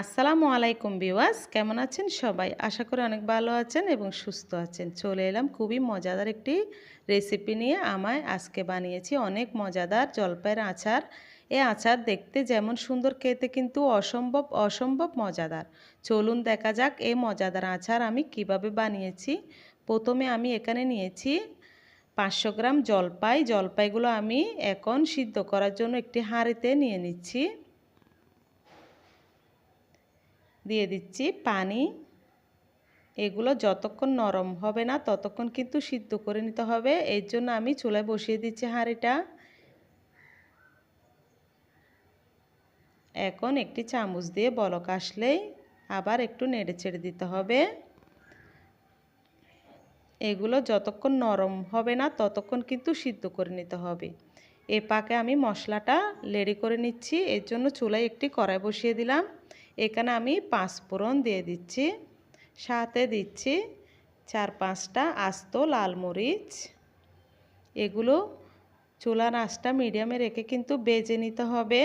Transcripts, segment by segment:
আসসালামু আলাইকুম বিওয়াস কেমন আছেন সবাই? আশা করি অনেক ভালো আছেন এবং সুস্থ আছেন। চলে এলাম খুবই মজাদার একটি রেসিপি নিয়ে। আমায় আজকে বানিয়েছি অনেক মজাদার জলপাইয়ের আচার। এ আচার দেখতে যেমন সুন্দর, খেতে কিন্তু অসম্ভব অসম্ভব মজাদার। চলুন দেখা যাক এই মজাদার আচার আমি কীভাবে বানিয়েছি। প্রথমে আমি এখানে নিয়েছি পাঁচশো গ্রাম জলপাই। জলপাইগুলো আমি এখন সিদ্ধ করার জন্য একটি হাঁড়িতে নিয়ে নিচ্ছি। দিয়ে দিচ্ছি পানি। এগুলো যতক্ষণ নরম হবে না ততক্ষণ কিন্তু সিদ্ধ করে নিতে হবে। এর জন্য আমি চুলায় বসিয়ে দিচ্ছি হাঁড়িটা। এখন একটি চামচ দিয়ে বলক আসলেই আবার একটু নেড়ে ছেড়ে দিতে হবে। এগুলো যতক্ষণ নরম হবে না ততক্ষণ কিন্তু সিদ্ধ করে নিতে হবে। এ পাকে আমি মশলাটা লেডি করে নিচ্ছি। এর জন্য চুলায় একটি কড়াই বসিয়ে দিলাম। এখানে আমি পাঁচ ফোড়ন দিয়ে দিচ্ছি, সাথে দিচ্ছি চার পাঁচটা আস্ত লাল মরিচ। এগুলো চুলার আঁচটা মিডিয়ামে রেখে কিন্তু বেজে নিতে হবে।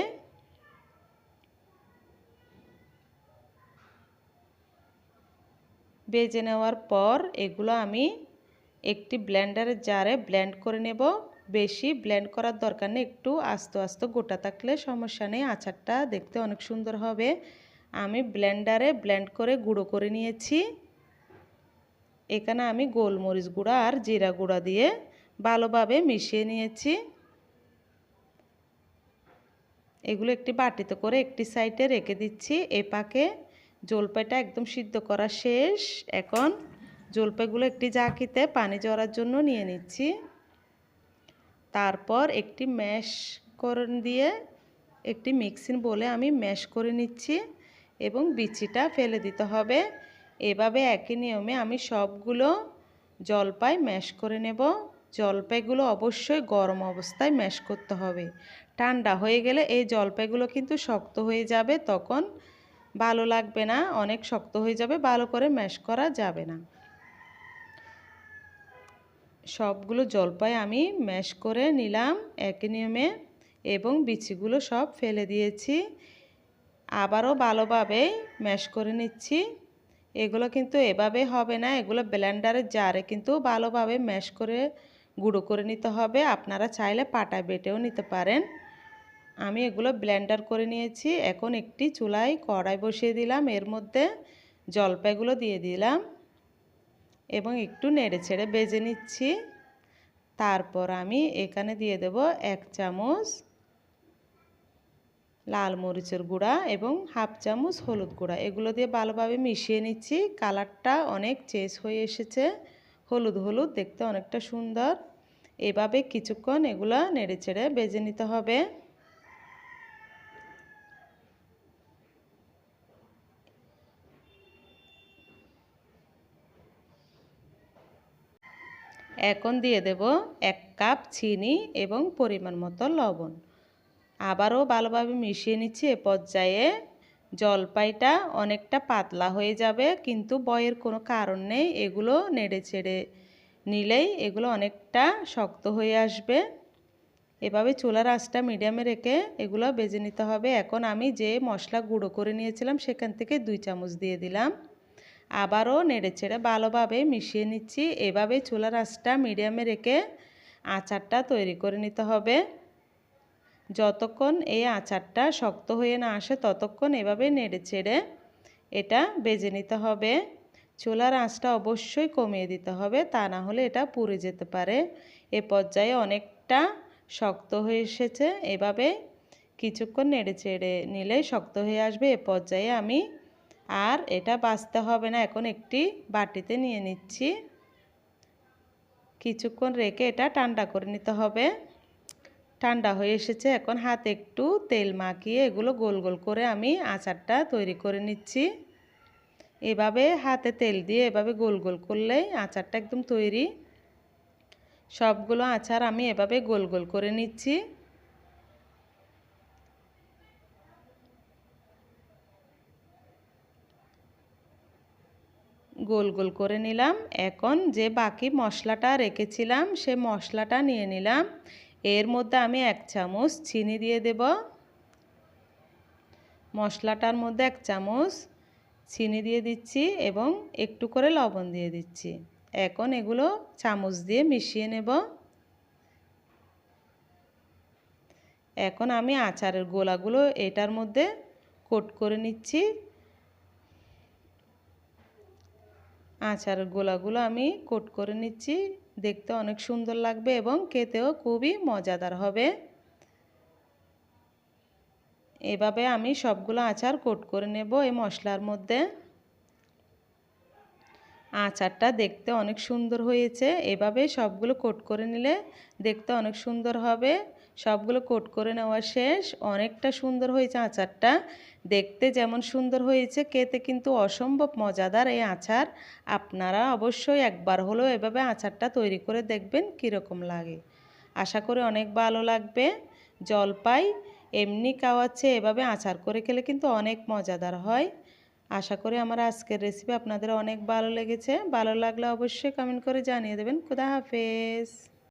বেজে নেওয়ার পর এগুলো আমি একটি ব্লেন্ডারের জারে ব্লেন্ড করে নেব। বেশি ব্লেন্ড করার দরকার নেই, একটু আস্তে আস্তে গোটা থাকলে সমস্যা নেই, আচারটা দেখতে অনেক সুন্দর হবে। আমি ব্লেন্ডারে ব্লেন্ড করে গুঁড়ো করে নিয়েছি। এখানে আমি গোলমরিচ গুঁড়া আর জিরা গুঁড়া দিয়ে ভালোভাবে মিশিয়ে নিয়েছি। এগুলো একটি বাটিতে করে একটি সাইডে রেখে দিচ্ছি। এ পাকে জলপাইটা একদম সিদ্ধ করা শেষ। এখন জলপাইগুলো একটি জাকিতে পানি জড়ার জন্য নিয়ে নিচ্ছি। তারপর একটি ম্যাশ করে দিয়ে একটি মিক্সিং বলে আমি ম্যাশ করে নিচ্ছি। এবং বিচিটা ফেলে দিতে হবে। এভাবে একই নিয়মে আমি সবগুলো জলপাই ম্যাশ করে নেব। জলপাইগুলো অবশ্যই গরম অবস্থায় ম্যাশ করতে হবে। ঠান্ডা হয়ে গেলে এই জলপাইগুলো কিন্তু শক্ত হয়ে যাবে, তখন ভালো লাগবে না। অনেক শক্ত হয়ে যাবে, ভালো করে ম্যাশ করা যাবে না। সবগুলো জলপাই আমি ম্যাশ করে নিলাম একই নিয়মে এবং বিচিগুলো সব ফেলে দিয়েছি। আবারও ভালোভাবে ম্যাশ করে নিচ্ছি। এগুলো কিন্তু এভাবে হবে না, এগুলো ব্লেন্ডারের জারে কিন্তু ভালোভাবে ম্যাশ করে গুঁড়ো করে নিতে হবে। আপনারা চাইলে পাটা বেটেও নিতে পারেন। আমি এগুলো ব্লেন্ডার করে নিয়েছি, এখন একটি চুলায় কড়াই বসিয়ে দিলাম। এর মধ্যে জলপাইগুলো দিয়ে দিলাম এবং একটু নেড়ে ছেড়ে বেজে নিচ্ছি। তারপর আমি এখানে দিয়ে দেব এক চামচ লাল মরিচের গুঁড়া এবং হাফ চামচ হলুদ গুঁড়া। এগুলো দিয়ে ভালোভাবে মিশিয়ে নিচ্ছি। কালারটা অনেক চেঞ্জ হয়ে এসেছে। হলুদ হলুদ, দেখতে অনেকটা সুন্দর। এভাবে কিছুক্ষণ এগুলো নেড়ে ছেড়ে বেজে নিতে হবে। এখন দিয়ে দেব এক কাপ চিনি এবং পরিমাণ মতো লবণ। আবারও ভালোভাবে মিশিয়ে নিচ্ছি, এ পর্যায়ে জলপাইটা অনেকটা পাতলা হয়ে যাবে, কিন্তু বয়ের কোনো কারণ নেই, এগুলো নেড়ে ছেড়ে নিলেই এগুলো অনেকটা শক্ত হয়ে আসবে। এভাবে চুলার আঁচটা মিডিয়ামে রেখে এগুলো বেজে নিতে হবে। এখন আমি যে মশলা গুঁড়ো করে নিয়েছিলাম, সেখান থেকে দুই চামচ দিয়ে দিলাম। আবারও নেড়ে ছেড়ে ভালোভাবে মিশিয়ে নিচ্ছি। এভাবে চুলার আঁচটা মিডিয়ামে রেখে আচারটা তৈরি করে নিতে হবে। যতক্ষণ এই আচারটা শক্ত হয়ে না আসে, ততক্ষণ এভাবে নেড়ে ছেড়ে এটা বেজে নিতে হবে। চুলার আঁচটা অবশ্যই কমিয়ে দিতে হবে, তা না হলে এটা পুড়ে যেতে পারে। এ পর্যায়ে অনেকটা শক্ত হয়ে এসেছে, এভাবে কিছুক্ষণ নেড়ে চেড়ে নিলেই শক্ত হয়ে আসবে। এ পর্যায়ে আমি আর এটা বাঁচতে হবে না, এখন একটি বাটিতে নিয়ে নিচ্ছি। কিছুক্ষণ রেখে এটা ঠান্ডা করে নিতে হবে। ঠান্ডা হয়ে এসেছে, এখন হাতে একটু তেল মাখিয়ে এগুলো গোল গোল করে আমি আচারটা তৈরি করে নিচ্ছি। এভাবে হাতে তেল দিয়ে এভাবে গোল গোল করলেই আচারটা একদম তৈরি। সবগুলো আচার আমি এভাবে গোল গোল করে নিচ্ছি। গোল গোল করে নিলাম, এখন যে বাকি মশলাটা রেখেছিলাম সে মশলাটা নিয়ে নিলাম। এর মধ্যে আমি এক চামচ চিনি দিয়ে দেব। মশলাটার মধ্যে এক চামচ চিনি দিয়ে দিচ্ছি এবং একটু করে লবণ দিয়ে দিচ্ছি। এখন এগুলো চামচ দিয়ে মিশিয়ে নেব। এখন আমি আচারের গোলাগুলো এটার মধ্যে কোট করে নিচ্ছি। আচারের গোলাগুলো আমি কোট করে নিচ্ছি। দেখতে অনেক সুন্দর লাগবে এবং খেতেও খুবই মজাদার হবে। এভাবে আমি সবগুলো আচার কোট করে নেব এই মশলার মধ্যে। আচারটা দেখতে অনেক সুন্দর হয়েছে। এভাবে সবগুলো কোট করে নিলে দেখতে অনেক সুন্দর হবে। সবগুলো কোট করে নেওয়া শেষ। অনেকটা সুন্দর হয়েছে আচারটা। দেখতে যেমন সুন্দর হয়েছে, খেতে কিন্তু অসম্ভব মজাদার এই আচার। আপনারা অবশ্যই একবার হলেও এভাবে আচারটা তৈরি করে দেখবেন কীরকম লাগে। আশা করি অনেক ভালো লাগবে। জলপাই এমনি খাওয়াচ্ছে, এভাবে আচার করে খেলে কিন্তু অনেক মজাদার হয়। আশা করি আমার আজকের রেসিপি আপনাদের অনেক ভালো লেগেছে। ভালো লাগলে অবশ্যই কমেন্ট করে জানিয়ে দেবেন। খুদা হাফেজ।